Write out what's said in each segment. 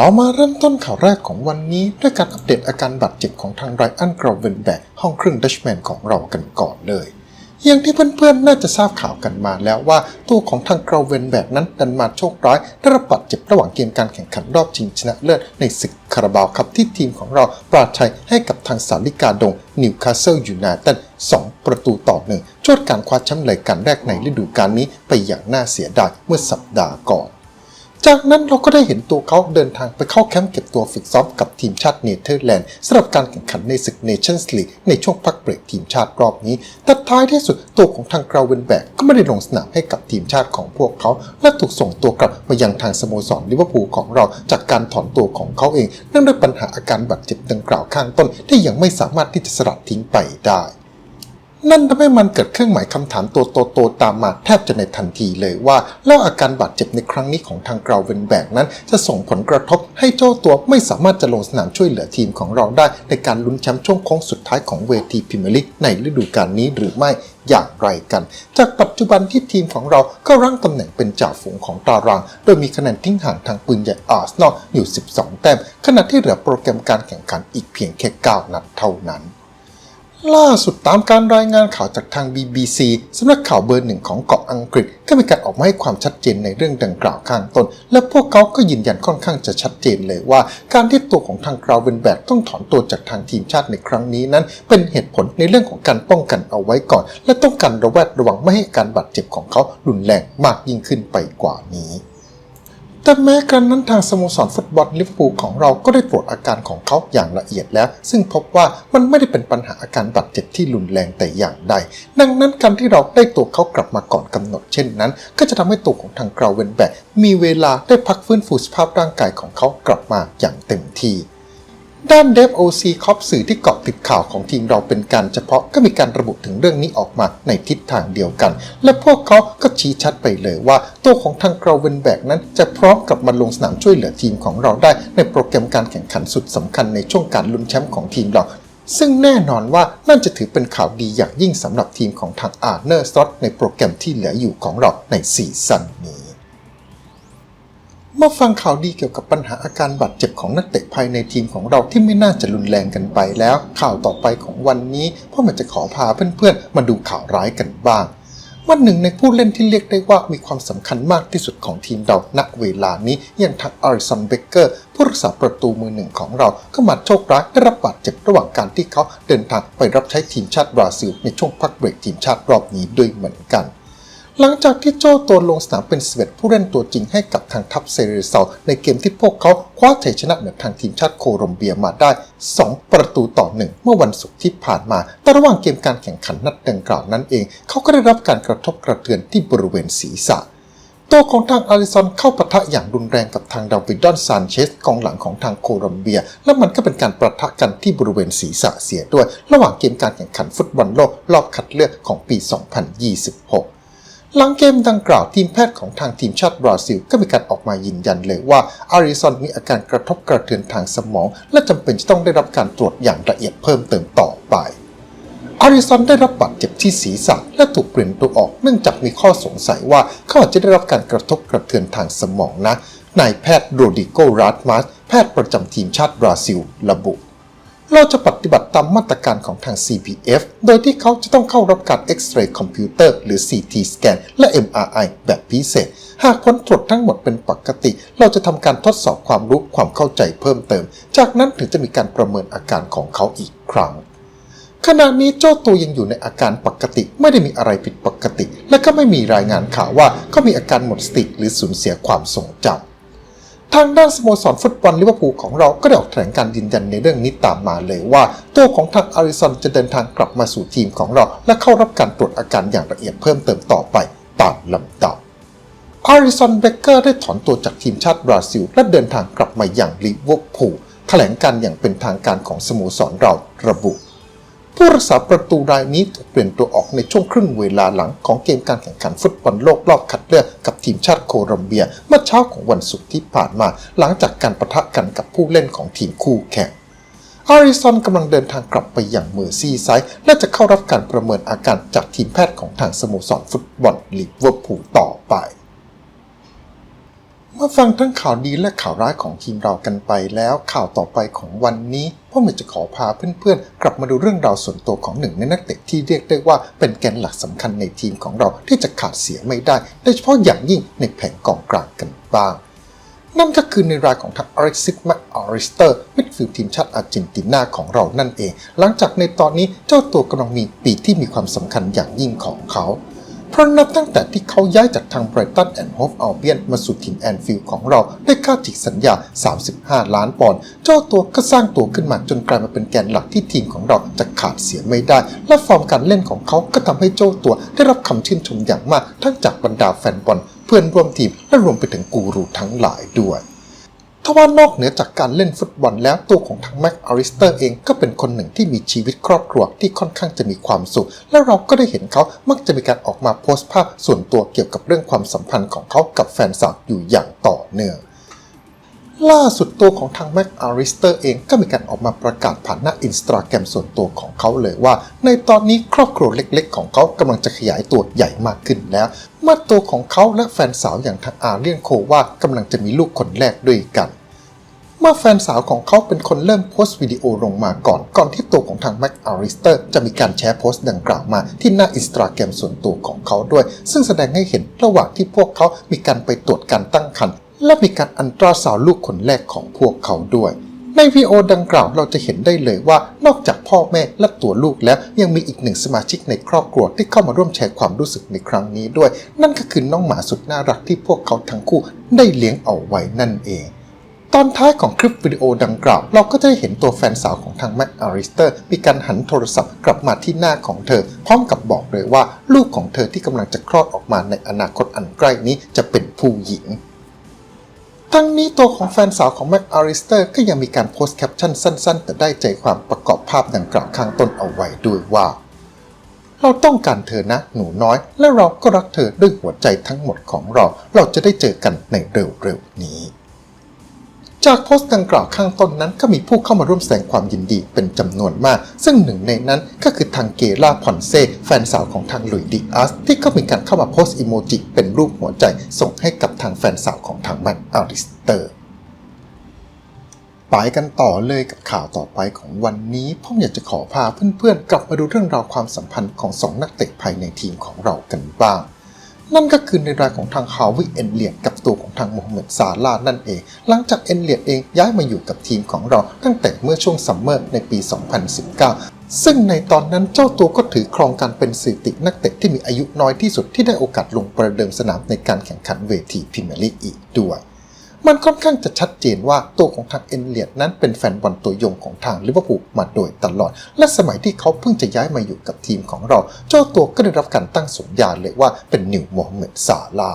เรามาเริ่มต้นข่าวแรกของวันนี้ ด้วยการอัปเดตอาการบาดเจ็บของทางไรอันกราวเวนแบกห้องครึ่งดัชแมนของเรากันก่อนเลย อย่างที่เพื่อนๆ น่าจะทราบข่าวกันมาแล้วว่าตัวของทางกราวเวนแบกนั้นดันมาโชคร้ายได้รับบาดเจ็บระหว่างเกมการแข่งขันรอบชิงชนะเลิศในศึกคาราบาวครับที่ทีมของเราปราชัยให้กับทางสาลิกาดงนิวคาสเซิลยูไนเต็ด2 ประตูต่อหนึ่งชดการคว้าแชมป์รายการแรกในฤดูกาลนี้ไปอย่างน่าเสียดายเมื่อสัปดาห์ก่อน จากนั้นเราก็ได้เห็นตัวเขาเดินทางไปเข้าแคมป์เก็บตัวฝึกซ้อมกับทีมชาติเนเธอร์แลนด์สำหรับการแข่งขันในศึกเนชั่นส์ลีกในช่วงพักเบรกทีมชาติรอบนี้ แต่ท้ายที่สุดตัวของทางกราเวนแบกก็ไม่ได้ลงสนามให้กับทีมชาติของพวกเขา และถูกส่งตัวกลับมายังทางสโมสรลิเวอร์พูลของเราจากการถอนตัวของเขาเองเนื่องด้วยปัญหาอาการบาดเจ็บดังกล่าวข้างต้นที่ยังไม่สามารถที่จะสลัดทิ้งไปได้ นั่นทำให้มันเกิดเครื่องหมายคำถามตัวโตๆตามมาแทบจะในทันทีเลยว่า แล้วอาการบาดเจ็บในครั้งนี้ของทางกราวเวนแบกนั้น จะส่งผลกระทบให้เจ้าตัวไม่สามารถจะลงสนามช่วยเหลือทีมของเราได้ ในการลุ้นแชมป์ช่วงโค้งสุดท้ายของเวทีพรีเมียร์ลีกในฤดูกาลนี้หรือไม่อย่างไรกัน จากปัจจุบันที่ทีมของเราก็รั้งตำแหน่งเป็นจ่าฝูงของตาราง โดยมีคะแนนทิ้งห่างทางปืนใหญ่อาร์เซนอลอยู่ 12 แต้มขณะที่เหลือโปรแกรมการแข่งขันอีกเพียงแค่ 9 นัดเท่านั้น ล่าสุดตามการรายงานข่าวจากทาง BBC สำนักข่าวเบอร์หนึ่งของเกาะอังกฤษก็มีการออกมาให้ความชัดเจนในเรื่องดังกล่าวข้างต้น และพวกเขาก็ยืนยันค่อนข้างจะชัดเจนเลยว่า การที่ตัวของทางกราวเวนแบกต้องถอนตัวจากทางทีมชาติในครั้งนี้นั้น เป็นเหตุผลในเรื่องของการป้องกันเอาไว้ก่อน และต้องการระแวดระวังไม่ให้การบาดเจ็บของเขารุนแรงมากยิ่งขึ้นไปกว่านี้ แต่แม้กระนั้นทางสโมสรฟุตบอลลิเวอร์พูลของเราก็ได้ตรวจอาการของเขาอย่างละเอียดแล้ว ซึ่งพบว่ามันไม่ได้เป็นปัญหาอาการบาดเจ็บที่รุนแรงแต่อย่างใด ดังนั้นการที่เราได้ตัวเขากลับมาก่อนกำหนดเช่นนั้น ก็จะทำให้ตัวของทางกราวเวนแบกมีเวลาได้พักฟื้นฟูสภาพร่างกายของเขากลับมาอย่างเต็มที่ ด้านเดฟโอซีคอปสื่อที่เกาะติดข่าวของทีมเราเป็นการเฉพาะก็มีการระบุถึงเรื่องนี้ออกมาในทิศทางเดียวกัน และพวกเขาก็ชี้ชัดไปเลยว่า ตัวของทางกราเวนแบกนั้นจะพร้อมกลับมาลงสนามช่วยเหลือทีมของเราได้ในโปรแกรมการแข่งขันสุดสำคัญในช่วงการลุ้นแชมป์ของทีมเราซึ่งแน่นอนว่านั่นจะถือเป็นข่าวดีอย่างยิ่งสำหรับทีมของทางอาร์เนอร์สตอตในโปรแกรมที่เหลืออยู่ของเราในซีซั่นนี้ มาฟังข่าวดีเกี่ยวกับปัญหาอาการบาดเจ็บของนักเตะภายในทีมของเราที่ไม่น่าจะรุนแรงกันไปแล้ว ข่าวต่อไปของวันนี้พ่อมันจะขอพาเพื่อนๆ มาดูข่าวร้ายกันบ้างวันหนึ่งในผู้เล่นที่เรียกได้ว่ามีความสำคัญมากที่สุดของทีมเราณเวลานี้อย่างทางอาริสันเบเกอร์ ผู้รักษาประตูมือหนึ่งของเรา ก็มาโชคร้ายได้รับบาดเจ็บระหว่างการที่เขาเดินทางไปรับใช้ทีมชาติบราซิล ในช่วงพักเบรกทีมชาติรอบนี้ด้วยเหมือนกัน หลังจากที่โจ้ตัวลงสนามเป็นสเวตผู้เล่นตัวจริงให้กับทางทัพเซเรเซาในเกมที่พวกเขาคว้าชัยชนะเหนือทางทีมชาติโคลอมเบียมาได้ 2 ประตูต่อหนึ่งเมื่อวันศุกร์ที่ผ่านมา แต่ระหว่างเกมการแข่งขันนัดดังกล่าวนั้นเอง เขาก็ได้รับการกระทบกระเทือนที่บริเวณศีรษะตัวของทางอาริซอนเข้าปะทะอย่างรุนแรงกับทางดาวิดดอนซานเชสกองหลังของทางโคลอมเบีย และมันก็เป็นการประทะกันที่บริเวณศีรษะเสียด้วย ระหว่างเกมการแข่งขันฟุตบอลโลกรอบคัดเลือกของปี 2026 หลังเกมดังกล่าวทีมแพทย์ของทางทีมชาติบราซิล ก็มีการออกมายืนยันเลยว่าอาริซอนมีอาการกระทบกระเทือนทางสมอง และจำเป็นจะต้องได้รับการตรวจอย่างละเอียดเพิ่มเติมต่อไปอาริซอนได้รับบาดเจ็บที่ศีรษะและถูกเปลี่ยนตัวออกเนื่องจากมีข้อสงสัยว่าเขาอาจจะได้รับการกระทบกระเทือนทางสมองนะนายแพทย์โรดิโกราดมัสแพทย์ประจำทีมชาติบราซิล ระบุ เราจะปฏิบัติตามมาตรการของทาง CPF โดยที่เขาจะต้องเข้ารับการเอ็กซเรย์คอมพิวเตอร์หรือ CT สแกนและ MRI แบบพิเศษ หากผลตรวจทั้งหมดเป็นปกติ เราจะทำการทดสอบความรู้ความเข้าใจเพิ่มเติม จากนั้นถึงจะมีการประเมินอาการของเขาอีกครั้งขณะนี้เจ้าตัวยังอยู่ในอาการปกติ ไม่ได้มีอะไรผิดปกติ และก็ไม่มีรายงานข่าวว่าเขามีอาการหมดสติหรือสูญเสียความทรงจำ ทางด้านสโมสรฟุตบอลลิเวอร์พูลของเราก็ได้ออกแถลงการยืนยันในเรื่องนี้ตามมาเลยว่า ตัวของทางอาริซอนจะเดินทางกลับมาสู่ทีมของเรา และเข้ารับการตรวจอาการอย่างละเอียดเพิ่มเติมต่อไปตามลำดับอาริสันเบเกอร์ได้ถอนตัวจากทีมชาติบราซิล และเดินทางกลับมาอย่างลิเวอร์พูลแถลงการอย่างเป็นทางการของสโมสรเราระบุ ผู้รักษาประตูรายนี้ถูกเปลี่ยนตัวออกในช่วงครึ่งเวลาหลังของเกมการแข่งขันฟุตบอลโลกรอบคัดเลือกกับทีมชาติโคลอมเบีย เมื่อเช้าของวันศุกร์ที่ผ่านมา หลังจากการประทะกันกับผู้เล่นของทีมคู่แข่งอาริซอนกำลังเดินทางกลับไปอย่างเมอร์ซีไซด์และจะเข้ารับการประเมินอาการจากทีมแพทย์ของทางสโมสรฟุตบอลลิเวอร์พูลต่อไป เมื่อฟังทั้งข่าวดีและข่าวร้ายของทีมเรากันไปแล้วข่าวต่อไปของวันนี้พ่อหมจะขอพาเพื่อนๆ กลับมาดูเรื่องราวส่วนตัวของหนึ่งในนักเตะที่เรียกได้ว่าเป็นแกนหลักสำคัญในทีมของเราที่จะขาดเสียไม่ได้โดยเฉพาะอย่างยิ่งในแผงกองกลางกันบ้าง นั่นก็คือในรายของทางอริซิตแมคอาริสเตอร์มิดฟิลด์ทีมชาติอาร์เจนตินาของเรานั่นเอง หลังจากในตอนนี้เจ้าตัวกำลังมีปีที่มีความสำคัญอย่างยิ่งของเขา เพราะนับตั้งแต่ที่เขาย้ายจากทางไบรตันแอนด์โฮฟอัลเบียนมาสู่ทีมแอนฟิลด์ของเราได้ค่าจิกสัญญา 35 ล้านปอนด์เจ้าตัวก็สร้างตัวขึ้นมาจนกลายมาเป็นแกนหลักที่ทีมของเราจะขาดเสียไม่ได้ และฟอร์มการเล่นของเขาก็ทำให้เจ้าตัวได้รับคำชื่นชมอย่างมาก ทั้งจากบรรดาแฟนบอลเพื่อนร่วมทีมและรวมไปถึงกูรูทั้งหลายด้วย ทว่านอกเหนือจากการเล่นฟุตบอลแล้วตัวของทางแม็กอาริสเตอร์เองก็เป็นคนหนึ่งที่มีชีวิตครอบครัวที่ค่อนข้างจะมีความสุข และเราก็ได้เห็นเขามักจะมีการออกมาโพสต์ภาพส่วนตัวเกี่ยวกับเรื่องความสัมพันธ์ของเขากับแฟนสาวอยู่อย่างต่อเนื่องล่าสุดตัวของทางแม็กอาริสเตอร์เองก็มีการออกมาประกาศผ่านหน้าอินสตาแกรมส่วนตัวของเขาเลยว่า ในตอนนี้ครอบครัวเล็กๆ ของเขากำลังจะขยายตัวใหญ่มากขึ้นแล้วเมื่อตัวของเขาและแฟนสาวอย่างทางอาเรียนโคว่ากำลังจะมีลูกคนแรกด้วยกัน เมื่อแฟนสาวของเขาเป็นคนเริ่มโพสต์วิดีโอลงมาก่อน ก่อนที่ตัวของทางแม็กอาริสเตอร์จะมีการแชร์โพสต์ดังกล่าวมาที่หน้าอินสตาแกรมส่วนตัวของเขาด้วย ซึ่งแสดงให้เห็นระหว่างที่พวกเขามีการไปตรวจการตั้งครรภ์และมีการอันตราสาวลูกคนแรกของพวกเขาด้วย ในวิดีโอดังกล่าวเราจะเห็นได้เลยว่านอกจากพ่อแม่และตัวลูกแล้ว ยังมีอีกหนึ่งสมาชิกในครอบครัวที่เข้ามาร่วมแชร์ความรู้สึกในครั้งนี้ด้วย นั่นก็คือน้องหมาสุดน่ารักที่พวกเขาทั้งคู่ได้เลี้ยงเอาไว้นั่นเอง ตอนท้ายของคลิปวิดีโอดังกล่าว เราก็จะได้เห็นตัวแฟนสาวของทางแม็กอาริสเตอร์ มีการหันโทรศัพท์กลับมาที่หน้าของเธอ พร้อมกับบอกเลยว่า ลูกของเธอที่กำลังจะคลอดออกมาในอนาคตอันใกล้นี้จะเป็นผู้หญิงทั้งนี้ตัวของแฟนสาวของแม็กอาริสเตอร์ก็ยังมีการโพสต์แคปชั่นสั้น ๆ แต่ได้ใจความประกอบภาพดังกล่าวข้างต้นเอาไว้ด้วยว่า เราต้องการเธอนะ หนูน้อย และเราก็รักเธอด้วยหัวใจทั้งหมดของเรา เราจะได้เจอกันในเร็วๆนี้ จากโพสต์ดังกล่าวข้างต้นนั้นก็มีผู้เข้ามาร่วมแสดงความยินดีเป็นจำนวนมาก ซึ่งหนึ่งในนั้นก็คือทางเกล่าพอนเซ่แฟนสาวของทางหลุยดิอัสที่ก็มีการเข้ามาโพสต์อีโมจิเป็นรูปหัวใจส่งให้กับทางแฟนสาวของทางแมนอาริสเตอร์ไปกันต่อเลยกับข่าวต่อไปของวันนี้ ผมอยากจะขอพาเพื่อนๆ กลับมาดูเรื่องราวความสัมพันธ์ของสองนักเตะภายในทีมของเรากันบ้าง นั่นก็คือในรายของทางฮาวิเอนเลียดกับตัวของทางโมฮัมเหม็ดซาลาห์นั่นเอง หลังจากเอนเลียดเองย้ายมาอยู่กับทีมของเราตั้งแต่เมื่อช่วงซัมเมอร์ในปี 2019ซึ่งในตอนนั้นเจ้าตัวก็ถือครองการเป็นสถิตินักเตะที่มีอายุน้อยที่สุดที่ได้โอกาสลงประเดิมสนามในการแข่งขันเวทีพรีเมียร์ลีกอีกด้วย มันค่อนข้างจะชัดเจนว่าตัวของทางเอนเลียดนั้นเป็นแฟนบอลตัวยงของทางลิเวอร์พูลมาโดยตลอด และสมัยที่เขาเพิ่งจะย้ายมาอยู่กับทีมของเรา เจ้าตัวก็ได้รับการตั้งสมญาเลยว่าเป็นนิวโมฮัมเหม็ดซาลา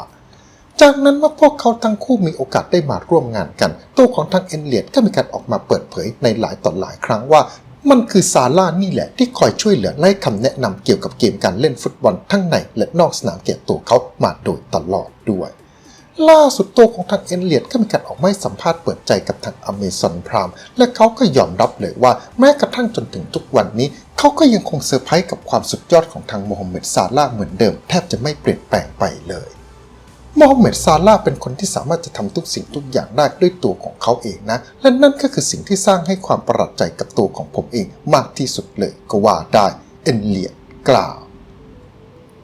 จากนั้นเมื่อพวกเขาทั้งคู่มีโอกาสได้มาร่วมงานกัน ตัวของทางเอนเลียดก็มีการออกมาเปิดเผยในหลายต่อหลายครั้งว่ามันคือซาร่านี่แหละที่คอยช่วยเหลือและให้คำแนะนำเกี่ยวกับเกมการเล่นฟุตบอลทั้งในและนอกสนามแก่ตัวเขามาโดยตลอดด้วย ล่าสุดตัวของทางเอ็นเลียดก็มีการออกมาสัมภาษณ์เปิดใจกับทางอเมซอนพรามและเขาก็ยอมรับเลยว่าแม้กระทั่งจนถึงทุกวันนี้ เขาก็ยังคงเซอร์ไพรส์กับความสุดยอดของทางโมฮัมเหม็ดซาลาเหมือนเดิม แทบจะไม่เปลี่ยนแปลงไปเลยโมฮัมเหม็ดซาลาเป็นคนที่สามารถจะทำทุกสิ่งทุกอย่างได้ด้วยตัวของเขาเองนะ และนั่นก็คือสิ่งที่สร้างให้ความประหลาดใจกับตัวของผมเองมากที่สุดเลยก็ว่าได้เอ็นเลียดกล่าว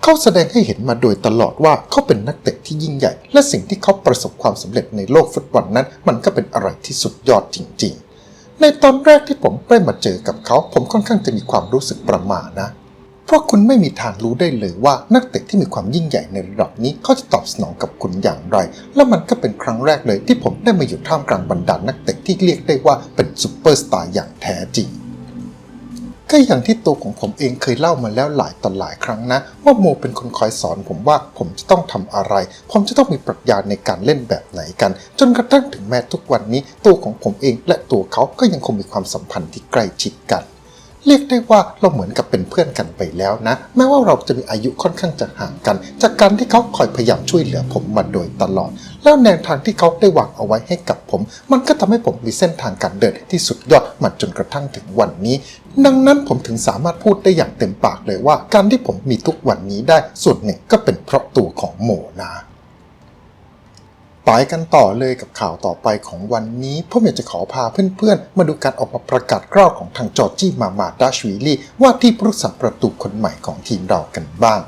เขาแสดงให้เห็นมาโดยตลอดว่าเขาเป็นนักเตะ ที่ยิ่งใหญ่ และสิ่งที่เขาประสบความสำเร็จในโลกฟุตบอลนั้น มันก็เป็นอะไรที่สุดยอดจริง ๆ ในตอนแรกที่ผมได้มาเจอกับเขา ผมค่อนข้างจะมีความรู้สึกประหม่านะเพราะคุณไม่มีทางรู้ได้เลยว่านักเตะที่มีความยิ่งใหญ่ในระดับนี้เขาจะตอบสนองกับคุณอย่างไร และมันก็เป็นครั้งแรกเลยที่ผมได้มาอยู่ท่ามกลางบรรดานักเตะที่เรียกได้ว่าเป็นซูเปอร์สตาร์อย่างแท้จริง ก็อย่างที่ตัวของผมเองเคยเล่ามาแล้วหลายต่อหลายครั้งนะ ว่าโมเป็นคนคอยสอนผมว่าผมจะต้องทำอะไร ผมจะต้องมีปรัชญาในการเล่นแบบไหนกัน จนกระทั่งถึงแม้ทุกวันนี้ ตัวของผมเองและตัวเขาก็ยังคงมีความสัมพันธ์ที่ใกล้ชิดกัน เรียกได้ว่าเราเหมือนกับเป็นเพื่อนกันไปแล้วนะ แม้ว่าเราจะมีอายุค่อนข้างจะห่างกัน จากการที่เขาคอยพยายามช่วยเหลือผมมาโดยตลอด แล้วแนวทางที่เขาได้วางเอาไว้ให้กับผม มันก็ทำให้ผมมีเส้นทางการเดินที่สุดยอดมาจนกระทั่งถึงวันนี้ ดังนั้นผมถึงสามารถพูดได้อย่างเต็มปากเลยว่า การที่ผมมีทุกวันนี้ได้ส่วนหนึ่งก็เป็นเพราะตัวของโมนะ ไปกันต่อเลยกับข่าวต่อไปของวันนี้ผมอยากจะขอพาเพื่อนๆ มาดูการออกมาประกาศกล้าวของทางจอร์จี้มามาดาชวีลี่ว่าที่ผู้รักษาประตูคนใหม่ของทีมเรากันบ้าง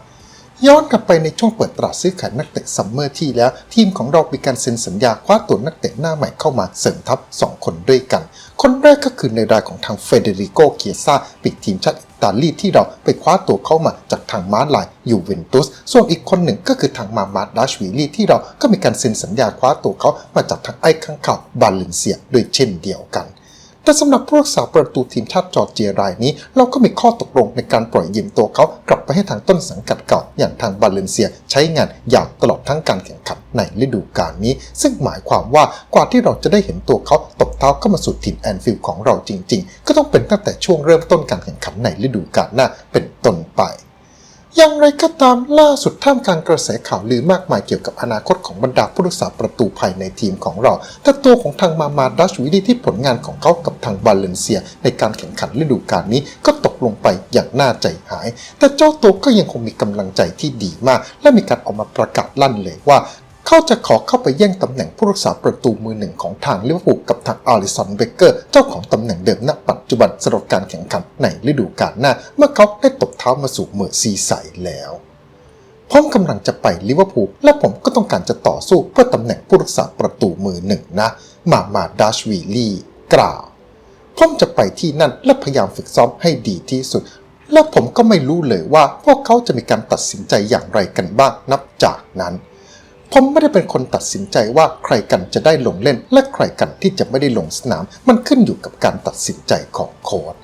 ย้อนกลับไปในช่วงเปิดตลาดซื้อขายนักเตะซัมเมอร์ที่แล้ว ทีมของเรามีการเซ็นสัญญาคว้าตัวนักเตะหน้าใหม่เข้ามาเสริมทัพ 2 คนด้วยกัน คนแรกก็คือในรายของทางเฟเดริโกเกียซาปีกทีมชาติอิ ตาลีที่เราไปคว้าตัวเข้ามาจากทางมาร์ลายยูเวนตุส ส่วนอีกคนหนึ่งก็คือทางมามาดดัชวีลีที่เราก็มีการเซ็นสัญญาคว้าตัวเขามาจากทางไอ้ข้างเข่าบาเลนเซียด้วยเช่นเดียวกัน แต่สำหรับผู้รักษาประตูทีมชาติจอร์เจียรายนี้ เราก็มีข้อตกลงในการปล่อยยืมตัวเขากลับไปให้ทางต้นสังกัดเก่าอย่างทางบาเลนเซียใช้งานอย่างตลอดทั้งการแข่งขันในฤดูกาลนี้ ซึ่งหมายความว่ากว่าที่เราจะได้เห็นตัวเขาตบเท้าเข้ามาสู่ถิ่นแอนฟิลด์ของเราจริง ๆ ก็ต้องเป็นตั้งแต่ช่วงเริ่มต้นการแข่งขันในฤดูกาลหน้าเป็นต้นไป อย่างไรก็ตามล่าสุดท่ามกลางกระแสข่าวลือมากมายเกี่ยวกับอนาคตของบรรดาผู้รักษาประตูภายในทีมของเรา แต่ตัวของทางมามาดัชวิดีที่ผลงานของเขากับทางบาเลนเซีย ในการแข่งขันฤดูกาลนี้ก็ตกลงไปอย่างน่าใจหาย แต่เจ้าตัวก็ยังคงมีกำลังใจที่ดีมาก และมีการออกมาประกาศลั่นเลยว่า เขาจะขอเข้าไปแย่งตำแหน่งผู้รักษาประตูมือหนึ่งของทางลิเวอร์พูลกับทางอาริสันเบเกอร์ เจ้าของตำแหน่งเดิมณปัจจุบันสำหรับการแข่งขันในฤดูกาลหน้า เมื่อเขาได้ตบเท้ามาสู่เมอร์ซีไซด์แล้วผมกำลังจะไปลิเวอร์พูลและผมก็ต้องการจะต่อสู้เพื่อตำแหน่งผู้รักษาประตูมือหนึ่งนะ มามาดัชวีลีกล่าวผมจะไปที่นั่นและพยายามฝึกซ้อมให้ดีที่สุด และผมก็ไม่รู้เลยว่าพวกเขาจะมีการตัดสินใจอย่างไรกันบ้างนับจากนั้น ผมไม่ได้เป็นคนตัดสินใจว่าใครกันจะได้ลงเล่น และใครกันที่จะไม่ได้ลงสนาม มันขึ้นอยู่กับการตัดสินใจของโค้ช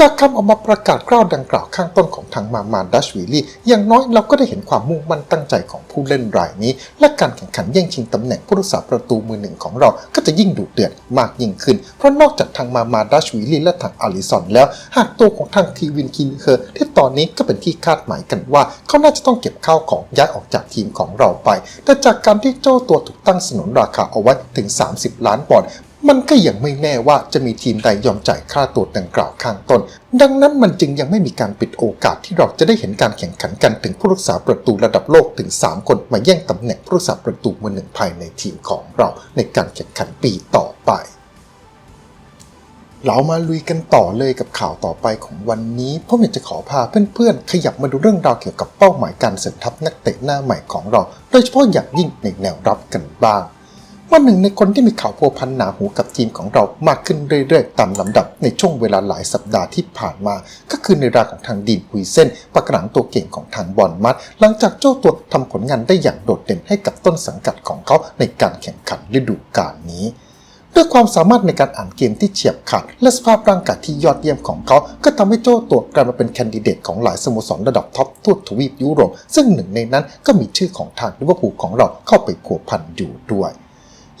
จากคำออกมาประกาศกล้าวดังกล่าวข้างต้นของทางมามาดัชวีลี่อย่างน้อยเราก็ได้เห็นความมุ่งมั่นตั้งใจของผู้เล่นรายนี้ และการแข่งขันแย่งชิงตำแหน่งผู้รักษาประตูมือหนึ่งของเราก็จะยิ่งดุเดือดมากยิ่งขึ้น เพราะนอกจากทางมามาดัชวีลี่และทางอาริสันแล้ว หากตัวของทางทีวินคินเคอร์ที่ตอนนี้ก็เป็นที่คาดหมายกันว่า เขาน่าจะต้องเก็บข้าวของย้ายออกจากทีมของเราไป แต่จากการที่เจ้าตัวถูกตั้งสนนราคาเอาไว้ถึง 30 ล้านปอนด์ มันก็ยังไม่แน่ว่าจะมีทีมใดยอมจ่ายค่าตัวดังกล่าวข้างต้น ดังนั้นมันจึงยังไม่มีการปิดโอกาสที่เราจะได้เห็นการแข่งขันกันถึงผู้รักษาประตูระดับโลกถึง 3 คนมาแย่งตำแหน่งผู้รักษาประตูมือหนึ่งภายในทีมของเราในการแข่งขันปีต่อไป เรามาลุยกันต่อเลยกับข่าวต่อไปของวันนี้ผมอยากจะขอพาเพื่อนๆ ขยับมาดูเรื่องราวเกี่ยวกับเป้าหมายการเสริมทัพนักเตะหน้าใหม่ของเรา โดยเฉพาะอย่างยิ่งในแนวรับกันบ้าง ว่าหนึ่งในคนที่มีข่าวพัวพันหนาหูกับทีมของเรามากขึ้นเรื่อยๆ ตามลำดับในช่วงเวลาหลายสัปดาห์ที่ผ่านมา ก็คือในรายของทางดีนฮุยเซนปากหลังตัวเก่งของทางบอลมัด หลังจากเจ้าตัวทำผลงานได้อย่างโดดเด่นให้กับต้นสังกัดของเขาในการแข่งขันฤดูกาลนี้ด้วยความสามารถในการอ่านเกมที่เฉียบขาด และสภาพร่างกายที่ยอดเยี่ยมของเขา ก็ทำให้โจ้ตัวกลายมาเป็นแคนดิเดตของหลายสโมสรระดับท็อปทั่วทวีปยุโรป ซึ่งหนึ่งในนั้นก็มีชื่อของทางลิเวอร์พูลของเราเข้าไปผัวพันอยู่ด้วย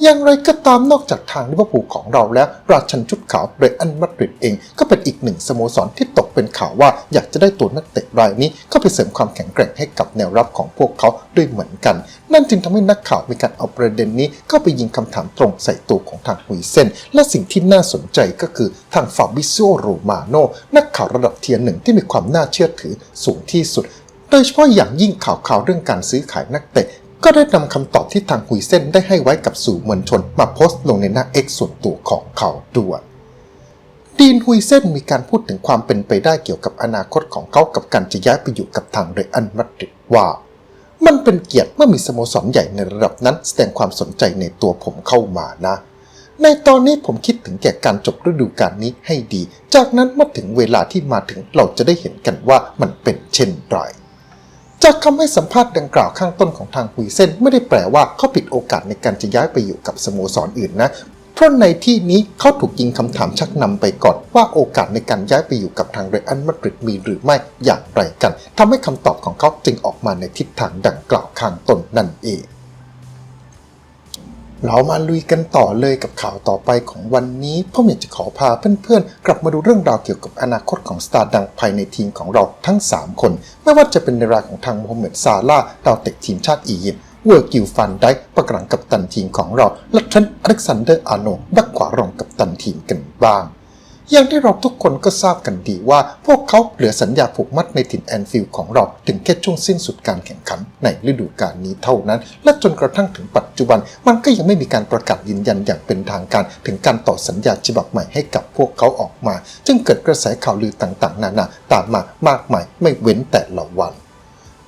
อย่างไรก็ตามนอกจากทางลิเวอร์พูลของเราแล้ว ราชันชุดขาวเรอันมาดริดเอง ก็เป็นอีกหนึ่งสโมสรที่ตกเป็นข่าวว่าอยากจะได้ตัวนักเตะรายนี้เข้าไปเสริมความแข็งแกร่งให้กับแนวรับของพวกเขาด้วยเหมือนกัน นั่นจึงทำให้นักข่าวมีการเอาประเด็นนี้เข้าไปยิงคำถามตรงใส่ตัวของทางฮุยเซนและสิ่งที่น่าสนใจก็คือทางฟาบิโซโรมาโนนักข่าวระดับเทียร์หนึ่งที่มีความน่าเชื่อถือสูงที่สุดโดยเฉพาะอย่างยิ่งข่าวข่าวเรื่องการซื้อขายนักเตะ ก็ได้นำคำตอบที่ทางฮุยเซนได้ให้ไว้กับสื่อมวลชนมาโพสต์ลงในหน้า X ส่วนตัวของเขาด้วยดีนฮุยเซนมีการพูดถึงความเป็นไปได้เกี่ยวกับอนาคตของเขากับการจะย้ายไปอยู่กับทางเรอัลมาดริดว่า มันเป็นเกียรติเมื่อมีสโมสรใหญ่ในระดับนั้นแสดงความสนใจในตัวผมเข้ามานะ ในตอนนี้ผมคิดถึงแก่การจบฤดูกาลนี้ให้ดี จากนั้นเมื่อถึงเวลาที่มาถึงเราจะได้เห็นกันว่ามันเป็นเช่นไร จากคำให้สัมภาษณ์ดังกล่าวข้างต้นของทางฮุยเซนไม่ได้แปลว่าเขาปิดโอกาสในการจะย้ายไปอยู่กับสโมสรอื่นนะ เพราะในที่นี้เขาถูกยิงคำถามชักนำไปก่อน ว่าโอกาสในการย้ายไปอยู่กับทางเรอัลมาดริดมีหรือไม่อย่างไรกันทำให้คำตอบของเขาจึงออกมาในทิศทางดังกล่าวข้างต้นนั่นเอง เรามาลุยกันต่อเลยกับข่าวต่อไปของวันนี้ผมอยากจะขอพาเพื่อนๆ กลับมาดูเรื่องราวเกี่ยวกับอนาคตของสตาร์ดังภายในทีมของเราทั้ง 3 คน ไม่ว่าจะเป็นในรายของทางโมฮัมเหม็ดซาลาดาวเตะทีมชาติอียิปต์เวอร์กิลฟันได้ประกังกับตันทีมของเรา และเทรนด์อเล็กซานเดอร์อาโนแบ็กขวารองกับตันทีมกันบ้าง อย่างที่เราทุกคนก็ทราบกันดีว่า พวกเขาเหลือสัญญาผูกมัดในถิ่นแอนฟิลด์ของเรา ถึงแค่ช่วงสิ้นสุดการแข่งขันในฤดูกาลนี้เท่านั้น และจนกระทั่งถึงปัจจุบัน มันก็ยังไม่มีการประกาศยืนยันอย่างเป็นทางการ ถึงการต่อสัญญาฉบับใหม่ให้กับพวกเขาออกมา จึงเกิดกระแสข่าวลือต่างๆ นานาตามมามากมายไม่เว้นแต่ละวัน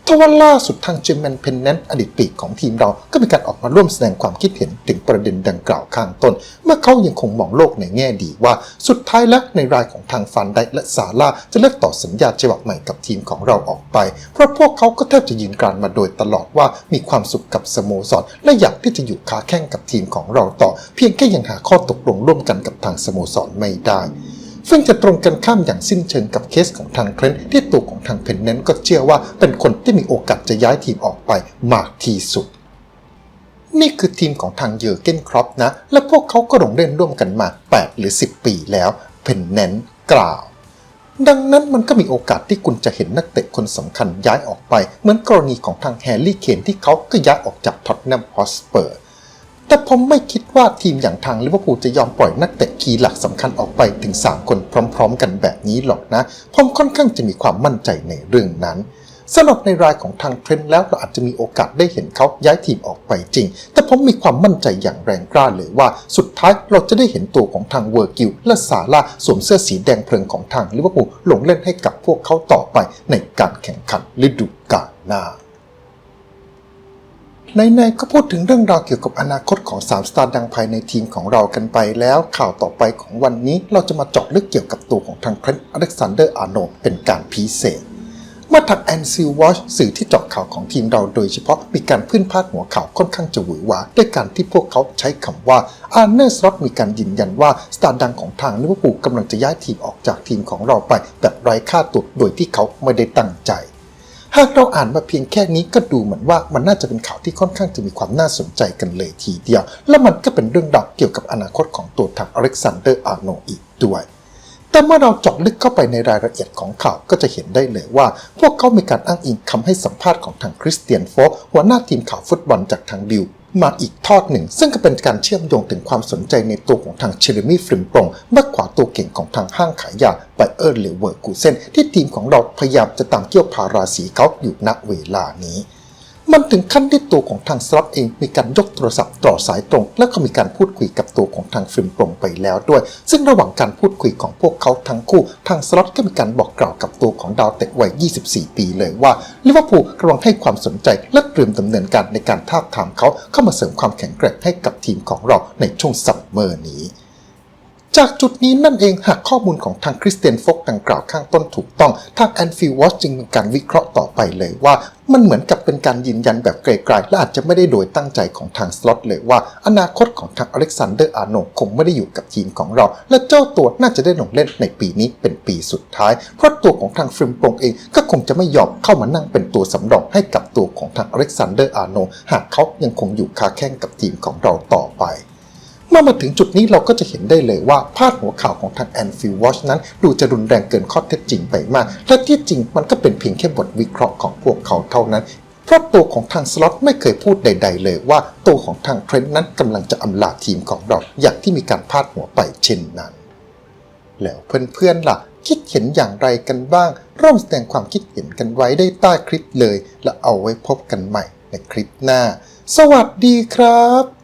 ทว่าล่าสุดทางเจมแมนเพนแนนอดีตปีกของทีมเรา ก็มีการออกมาร่วมแสดงความคิดเห็นถึงประเด็นดังกล่าวข้างต้น เมื่อเขายังคงมองโลกในแง่ดีว่าสุดท้ายแล้วในรายของทางฟันไดและซาร่าจะเลิกต่อสัญญาฉบับใหม่กับทีมของเราออกไป เพราะพวกเขาก็แทบจะยืนกรานมาโดยตลอดว่ามีความสุขกับสโมสรและอยากที่จะอยู่ค้าแข่งกับทีมของเราต่อ เพียงแค่ยังหาข้อตกลงร่วมกันกับทางสโมสรไม่ได้ ซึ่งจะตรงกันข้ามอย่างสิ้นเชิงกับเคสของทางเทรนที่ตัวของทางเพนเนนก็เชื่อว่าเป็นคนที่มีโอกาสจะย้ายทีมออกไปมากที่สุด นี่คือทีมของทางเยอร์เกนครอปนะ และพวกเขาก็ลงเล่นร่วมกันมา 8 หรือ 10 ปีแล้วเพนเนนกล่าวดังนั้นมันก็มีโอกาสที่คุณจะเห็นนักเตะคนสำคัญย้ายออกไป เหมือนกรณีของทางแฮร์รี่เคนที่เขาก็ย้ายออกจากท็อตแนมฮอสเปอร์ แต่ผมไม่คิดว่าทีมอย่างทางลิเวอร์พูลจะยอมปล่อยนักเตะคีย์หลักสำคัญออกไปถึง 3 คนพร้อม ๆ กันแบบนี้หรอกนะ ผมค่อนข้างจะมีความมั่นใจในเรื่องนั้นสำหรับในรายของทางเทรนต์แล้วเราอาจจะมีโอกาสได้เห็นเขาย้ายทีมออกไปจริง แต่ผมมีความมั่นใจอย่างแรงกล้าเลยว่า สุดท้ายเราจะได้เห็นตัวของทางเวอร์กิลและซาร่าสวมเสื้อสีแดงเพลิงของทางลิเวอร์พูลลงเล่นให้กับพวกเขาต่อไปในการแข่งขันฤดูกาลหน้า ในๆก็พูดถึงเรื่องราวเกี่ยวกับอนาคตของ3สตาร์ดังภายในทีมของเรากันไปแล้ว ข่าวต่อไปของวันนี้เราจะมาเจาะลึกเกี่ยวกับตัวของทางเทรนอเล็กซานเดอร์อาร์โนเป็นการพิเศษ เมื่อทางแอนซิลวอชสื่อที่เจาะข่าวของทีมเราโดยเฉพาะมีการพื้นพาดหัวข่าวค่อนข้างจะหวือหวาด้วยการที่พวกเขาใช้คำว่าอาร์เนอร์สล็อตมีการยืนยันว่าสตาร์ดังของทางลิเวอร์พูลกำลังจะย้ายทีมออกจากทีมของเราไปแบบไร้ค่าตัวโดยที่เขาไม่ได้ตั้งใจ หากเราอ่านมาเพียงแค่นี้ก็ดูเหมือนว่ามันน่าจะเป็นข่าวที่ค่อนข้างจะมีความน่าสนใจกันเลยทีเดียว และมันก็เป็นเรื่องราวเกี่ยวกับอนาคตของตัวทางอเล็กซานเดอร์อาร์โนอีกด้วยแต่เมื่อเราเจาะลึกเข้าไปในรายละเอียดของข่าวก็จะเห็นได้เลยว่า พวกเขามีการอ้างอิงคำให้สัมภาษณ์ของทางคริสเตียนโฟกหัวหน้าทีมข่าวฟุตบอลจากทางดิวมาอีกทอดหนึ่ง ซึ่งก็เป็นการเชื่อมโยงถึงความสนใจในตัวของทางเชเรมี่ฟริมปรงแบ็กขวา ตัวเก่งของทางห้างขายยาไบเออร์เลเวอร์กูเซนที่ทีมของเราพยายามจะตามเกี่ยวพาราสีเขาอยู่ณเวลานี้ มันถึงขั้นที่ตัวของทางสล็อตเองมีการยกโทรศัพท์ต่อสายตรง แล้วก็มีการพูดคุยกับตัวของทางฟิล์มปรงไปแล้วด้วย ซึ่งระหว่างการพูดคุยของพวกเขาทั้งคู่ ทางสล็อตก็มีการบอกกล่าวกับตัวของดาวเตะวัย 24 ปีเลยว่าลิเวอร์พูลกำลังให้ความสนใจและเตรียมดำเนินการในการทาบทามเขาเข้ามาเสริมความแข็งแกร่งให้กับทีมของเราในช่วงซัมเมอร์นี้ จากจุดนี้นั่นเองหากข้อมูลของทางคริสเตียนฟกดังกล่าวข้างต้นถูกต้อง ทางแอนฟิวอชจึงมีการวิเคราะห์ต่อไปเลยว่ามันเหมือนกับเป็นการยืนยันแบบไกลๆและอาจจะไม่ได้โดยตั้งใจของทางสล็อตเลยว่า อนาคตของทางอเล็กซานเดอร์อาร์โนคงไม่ได้อยู่กับทีมของเรา และเจ้าตัวน่าจะได้ลงเล่นในปีนี้เป็นปีสุดท้าย เพราะตัวของทางฟริมปรงเองก็คงจะไม่ยอมเข้ามานั่งเป็นตัวสำรองให้กับตัวของทางอเล็กซานเดอร์อาร์โนหากเขายังคงอยู่คาแข่งกับทีมของเราต่อไป มื่อมาถึงจุดนี้เราก็จะเห็นได้เลยว่าพาดหัวข่าวของทางแอนฟิลวอชนั้น ดูจะรุนแรงเกินข้อเท็จจริงไปมาก และที่จริงมันก็เป็นเพียงแค่บทวิเคราะห์ของพวกเขาเท่านั้นเพราะตัวของทางสล็อตไม่เคยพูดใด ๆ เลยว่าตัวของทางเทรนต์นั้นกำลังจะอำลาทีมของเราอย่างที่มีการพาดหัวไปเช่นนั้น แล้วเพื่อนๆล่ะ คิดเห็นอย่างไรกันบ้าง ร่วมแสดงความคิดเห็นกันไว้ได้ใต้คลิปเลย และเอาไว้พบกันใหม่ในคลิปหน้า สวัสดีครับ